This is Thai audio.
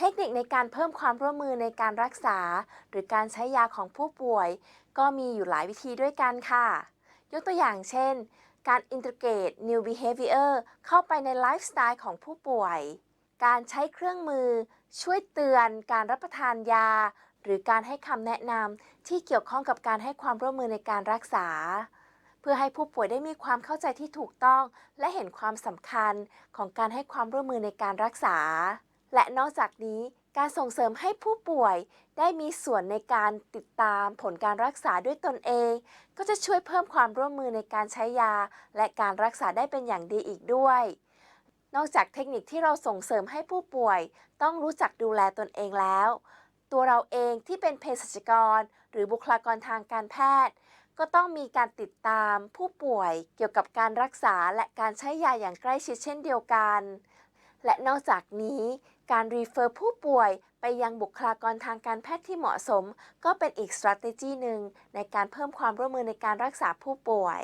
ทคนิคในการเพิ่มความร่วมมือในการรักษา หรือการใช้ยาของผู้ป่วย ก็มีอยู่หลายวิธีด้วยกันค่ะ ยกตัวอย่างเช่น การ integrate new behavior เข้าไปในไลฟ์สไตล์ของผู้ป่วย การใช้เครื่องมือ ช่วยเตือน การรับประทานยา หรือการให้คำแนะนำที่เกี่ยวข้องกับการให้ความร่วมมือในการรักษา เพื่อให้ผู้ป่วยได้มีความเข้าใจที่ถูกต้อง และเห็นความสำคัญของการให้ความร่วมมือในการรักษา และนอกจากนี้การส่งเสริมให้ผู้ป่วยได้มีส่วนในการติดตามผลการรักษาด้วยตนเอง ก็จะช่วยเพิ่มความร่วมมือในการใช้ยา และการรักษาได้เป็นอย่างดีอีกด้วย นอกจากเทคนิคที่เราส่งเสริมให้ผู้ป่วย ต้องรู้จักดูแลตนเองแล้ว ตัวเราเองที่เป็นเภสัชกร หรือบุคลากรทางการแพทย์ ก็ต้องมีการติดตามผู้ป่วยเกี่ยวกับการรักษาและการใช้ยาอย่างใกล้ชิดเช่นเดียวกัน และนอกจากนี้การรีเฟอร์ผู้ป่วยไปยังบุคลากรทางการแพทย์ที่เหมาะสม ก็เป็นอีก strategy หนึ่งในการเพิ่มความร่วมมือในการรักษาผู้ป่วย